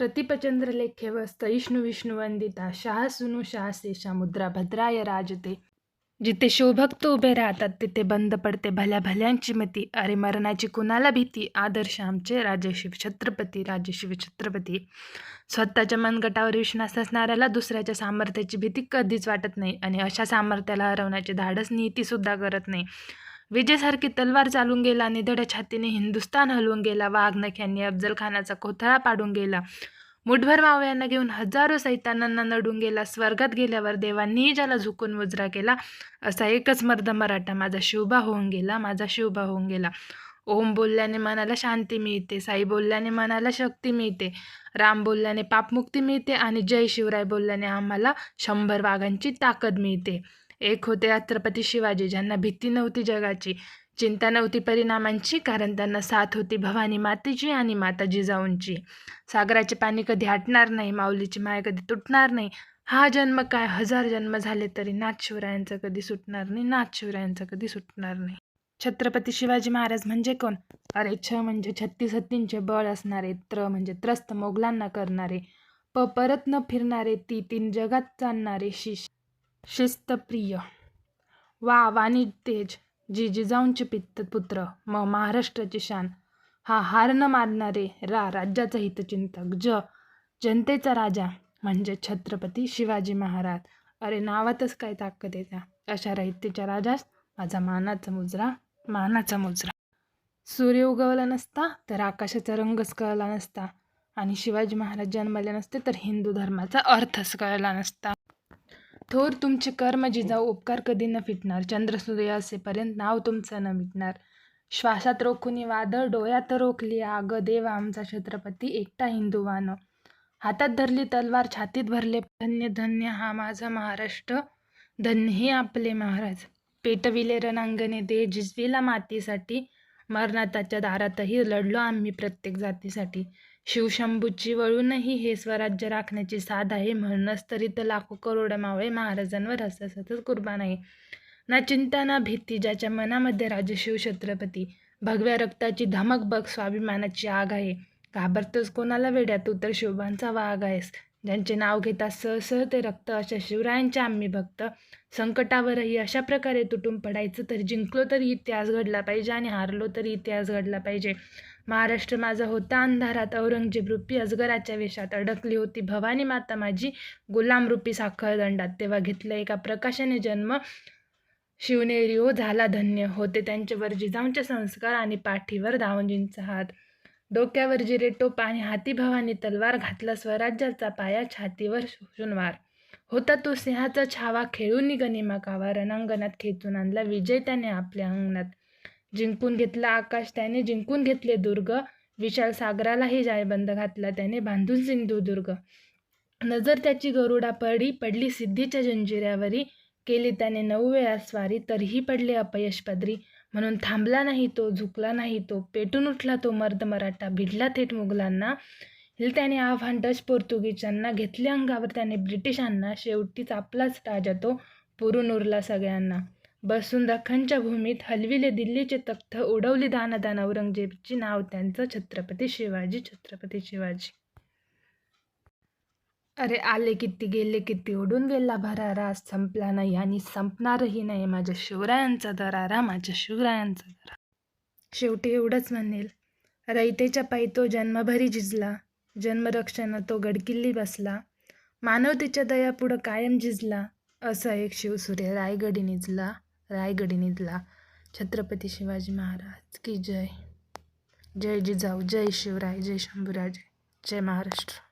प्रतिपचंद्र लेखे व विष्णू वंदिता शाह सुनु शाह शेषा मुद्रा भद्राय राजते जिथे शोभक्त उभे राहतात तिथे बंद पडते भल्या भल्यांची मती अरे मरणाची कुणाला भीती आदर्श आमचे राजशिव छत्रपती राजशिव छत्रपती स्वतःच्या मनगटावर विश्वास असणाऱ्याला दुसऱ्याच्या सामर्थ्याची भीती कधीच वाटत नाही आणि अशा सामर्थ्याला हरवण्याचे धाडस नीतीसुद्धा करत नाही विजेसारखी तलवार चालून गेला निधड्या छातीने हिंदुस्तान हलवून गेला. वाघनख्यांनी अफजल खानाचा कोथळा पाडून गेला. मुठभर मावळ्यांना घेऊन हजारो सैतानांना नडून गेला. स्वर्गात गेल्यावर देवांनीही ज्याला झुकून मुजरा केला असा एकच मर्द मराठा माझा शिवबा होऊन गेला माझा शिवबा होऊन गेला. ओम बोलल्याने मनाला शांती मिळते साई बोलल्याने मनाला शक्ती मिळते राम बोलल्याने पापमुक्ती मिळते आणि जय शिवराय बोलल्याने आम्हाला शंभर वाघांची ताकद मिळते. एक होते छत्रपती शिवाजी ज्यांना भीती नव्हती जगाची चिंता नव्हती परिणामांची कारण त्यांना साथ होती भवानी मातेची आणि माता जिजाऊंची सागराचे पाणी कधी हटणार नाही माऊलीची माय कधी तुटणार नाही. हा जन्म काय? हजार जन्म झाले तरी नाथ शिवरायांचं कधी सुटणार नाही नाथ शिवरायांचं कधी सुटणार नाही. छत्रपती शिवाजी महाराज म्हणजे कोण? अरे छ म्हणजे छत्तीस हत्तींचे बळ असणारे त्र म्हणजे त्रस्त मोगलांना करणारे. प परत न फिरणारे ती तीन जगात चालणारे शिष शिस्तप्रिय. वा वाणी तेज. जी जिजाऊंचे पित्त पुत्र. म महाराष्ट्राची शान. हा हार न मारणारे रा राज्याचा हितचिंतक. ज. जनतेचा राजा. म्हणजे छत्रपती शिवाजी महाराज. अरे नावातच काय ताकद येत्या अशा रहितेच्या राजास माझा मानाचा मुजरा मानाचा मुजरा. सूर्य उगवला नसता तर आकाशाचा रंगच कळला नसता. आणि शिवाजी महाराज जन्मले नसते तर हिंदू धर्माचा अर्थच कळला नसता. थोर तुमचे कर्म म्हणजे जिजाऊ उपकार कधी न फिटणार. चंद्रसूर्य असेपर्यंत नाव तुमचं न मिटणार. श्वासात रोखुनी वादळ डोळ्यात रोखली आग. देव आमचा छत्रपती एकटा हिंदुवान हातात धरली तलवार छातीत भरले धन्य धन्य हा माझा महाराष्ट्र. धन्य हे आपले महाराज. पेटविले रणांगणे दे जिजविला मातीसाठी. मरणाताच्या दारातही लढलो आम्ही प्रत्येक जातीसाठी. शिवशंभूची वळूनही हे स्वराज्य राखण्याची साध आहे. म्हणूनच तरी तर लाखो करोड मावळे महाराजांवर हसतच कुर्बान आहे. ना चिंता ना भीती ज्याच्या मनामध्ये राजशिव छत्रपती भगव्या रक्ताची धमक बघ स्वाभिमानाची आग आहे. घाबरतोस कोणाला वेड्यात? तू तर शिवबांचा वाघ आहेस. ज्यांचे नाव घेता सहसह ते रक्त अशा शिवरायांचे आम्ही भक्त. संकटावरही अशा प्रकारे तुटून पडायचं तर जिंकलो तरी इतिहास घडला पाहिजे आणि हारलो तरी इतिहास घडला पाहिजे. महाराष्ट्र माझा होता अंधारात औरंगजेब रूपी अजगराच्या वेशात अडकली होती. भवानी माता माझी गुलाम गुलामरूपी साखळदंडात तेव्हा घेतलं एका प्रकाशाने जन्म. शिवनेरी हो झाला धन्य. होते त्यांच्यावर जिजाऊंचे संस्कार आणि पाठीवर दावंजींचा हात. डोक्यावर जिरे टोप आणि हाती भवानी तलवार घातला स्वराज्याचा पाया छातीवर शोषूनवार होता तो सिंहाचा छावा खेळून गनिमा कावा रणांगणात खेचून आणला विजय त्याने आपल्या अंगणात. जिंकून घेतला आकाश त्याने जिंकून घेतले दुर्ग. विशाल सागरालाही जायबंद घातला त्याने बांधून सिंधुदुर्ग नजर त्याची गरुडा पडी पडली सिद्धीच्या जंजिऱ्यावरी. केली त्याने नऊ वेळा स्वारी तरीही पडले अपयश पदरी. म्हणून थांबला नाही तो झुकला नाही तो पेटून उठला तो मर्द मराठा भिडला थेट मुघलांना. हिल त्याने आव्हान डच पोर्तुगीजांना घेतले अंगावर त्याने ब्रिटिशांना शेवटीच आपलाच राजा तो पुरून उरला सगळ्यांना. बसून दख्खनच्या भूमीत हलविले दिल्लीचे तख्त उडवली दानदान औरंगजेबची नाव त्यांचं छत्रपती शिवाजी छत्रपती शिवाजी. अरे आले किती गेले किती उडून गेला भरारा संपला नाही आणि संपणारही नाही माझ्या शिवरायांचा दरारा माझ्या शिवरायांचा दरारा. शेवटी एवढंच म्हणेल. रयतेच्या पायी तो जन्मभरी झिजला जन्मरक्षण तो गडकिल्ली बसला. मानवतेच्या दयापुढं कायम झिजला असा एक शिवसूर्य रायगडी निजला रायगडी निजला. छत्रपती शिवाजी महाराज की जय. जय जिजाऊ जय शिवराय जय शंभूराजे. जय महाराष्ट्र.